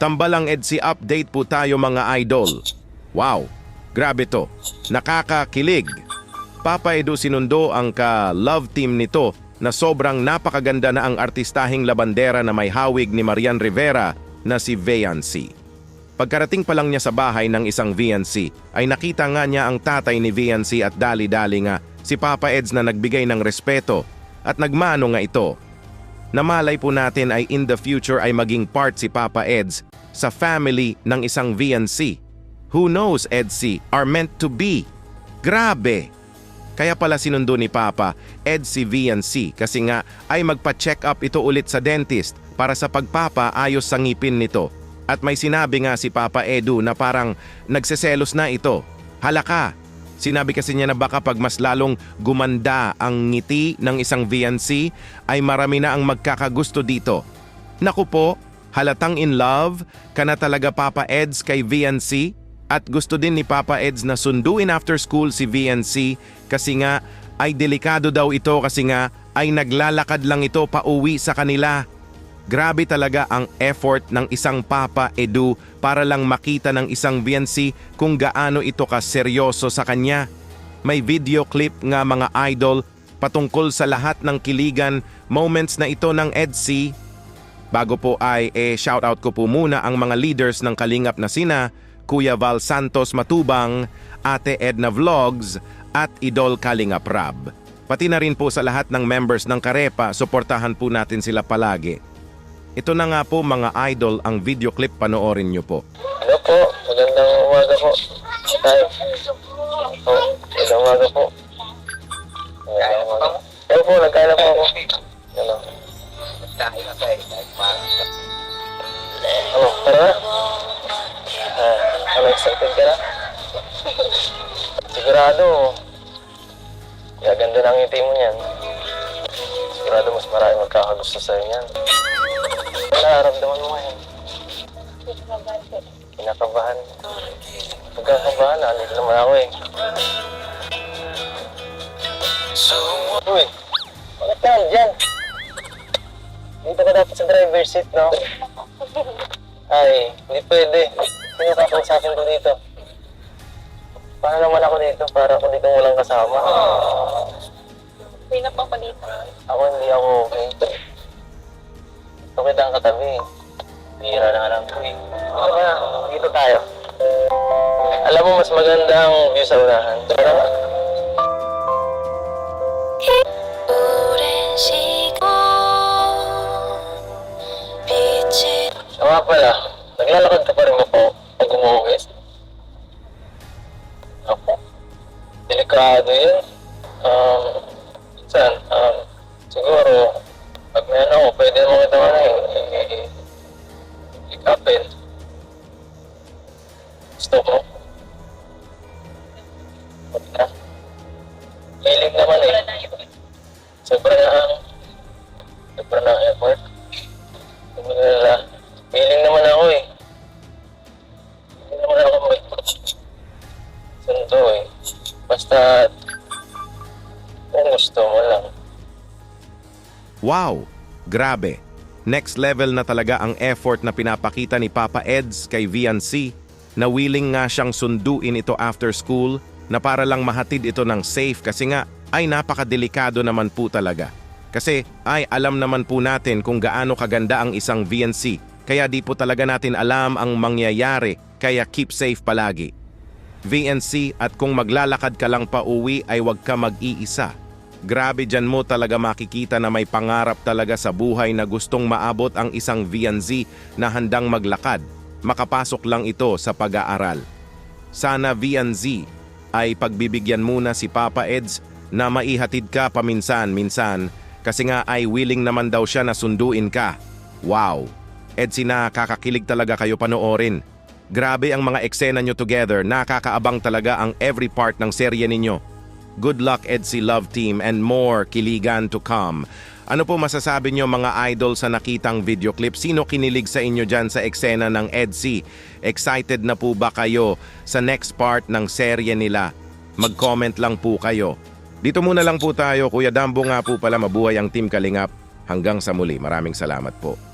Tambalang EDSI update po tayo mga idol. Wow, grabe to. Nakakakilig. Papa Edu sinundo ang ka-love team nito na sobrang napakaganda na ang artistahing labandera na may hawig ni Marian Rivera na si Veancy. Pagkarating pa lang niya sa bahay ng isang VNC, ay nakita nga niya ang tatay ni VNC at dali-dali nga si Papa Eds na nagbigay ng respeto at nagmano nga ito. Namalay po natin ay in the future ay maging part si Papa Eds sa family ng isang VNC. Who knows, Edsy, are meant to be. Grabe! Kaya pala sinundo ni Papa, Edsy VNC, kasi nga ay magpa-check up ito ulit sa dentist para sa pagpapaayos sa ngipin nito. At may sinabi nga si Papa Edu na parang nagseselos na ito. Halaka! Sinabi kasi niya na baka pag mas lalong gumanda ang ngiti ng isang VNC ay marami na ang magkakagusto dito. Naku po, halatang in love ka na talaga Papa Eds kay VNC at gusto din ni Papa Eds na sunduin after school si VNC kasi nga ay delikado daw ito kasi nga ay naglalakad lang ito pauwi sa kanila. Grabe talaga ang effort ng isang Papa Edu para lang makita ng isang VNC kung gaano ito kaseryoso sa kanya. May video clip nga mga idol patungkol sa lahat ng kiligan moments na ito ng EDC. Bago po ay eh, shoutout ko po muna ang mga leaders ng Kalingap na sina Kuya Val Santos Matubang, Ate Edna Vlogs at Idol Kalingap Rab. Pati na rin po sa lahat ng members ng Karepa, suportahan po natin sila palagi. Ito na nga po mga idol ang video clip panoorin nyo po. Hello po, magandang umaga po. Tayo. Oh, magandang umaga po. Magandang umaga. Hello po, nagkain na po ako. Ano? Ano, tara na. Ah, ano, excited ka na? Sigurado, gaganda ng ngiti mo niyan. Sigurado mas marami magkakagusto sa'yo niyan. Ano nararamdaman mo ngayon? Kinakabahan. Pagkakabahan, nandito naman ako eh. Uy, bakit ka dyan? Dito ka dapat sa driver seat, no? Ay, hindi pwede. Sino kakausapin ko dito? Paano naman ako dito para ako dito walang kasama? Po ako dito. Ako hindi ako okay. Gusto kita ang katabi. Hira na alam ko eh. Dito ka, dito tayo. Alam mo, mas maganda ang view sa unahan. Tara na. Siya nga pala, naglalakad ka pa rin ako pag umuwi. Ako, delikado yun. Um, saan? Ano, pwede mo kita ano eh, eh, ikapin. Gusto mo? Huwag na. Hilig naman eh. Sobra na ang sobra na ang effort. Sobra na Feeling naman ako eh. Hindi naman ako may sundo eh. Basta kung gusto mo lang. Wow! Grabe! Next level na talaga ang effort na pinapakita ni Papa Eds kay VNC na willing nga siyang sunduin ito after school na para lang mahatid ito ng safe kasi nga ay napakadelikado naman po talaga. Kasi ay alam naman po natin kung gaano kaganda ang isang VNC kaya di po talaga natin alam ang mangyayari kaya keep safe palagi. VNC at kung maglalakad ka lang pa uwi ay huwag ka mag-iisa. Grabe dyan mo talaga makikita na may pangarap talaga sa buhay na gustong maabot ang isang VNZ na handang maglakad. Makapasok lang ito sa pag-aaral. Sana VNZ ay pagbibigyan muna si Papa Eds na maihatid ka paminsan-minsan kasi nga ay willing naman daw siya na sunduin ka. Wow! Edsy na kakakilig talaga kayo panoorin. Grabe ang mga eksena nyo together, nakakaabang talaga ang every part ng serye ninyo. Good luck Edsy Love Team and more kiligan to come. Ano po masasabi nyo mga idol sa nakitang video clip? Sino kinilig sa inyo dyan sa eksena ng Edsy? Excited na po ba kayo sa next part ng serye nila? Mag-comment lang po kayo. Dito muna lang po tayo, Kuya Dambo nga po pala mabuhay ang Team Kalingap. Hanggang sa muli, maraming salamat po.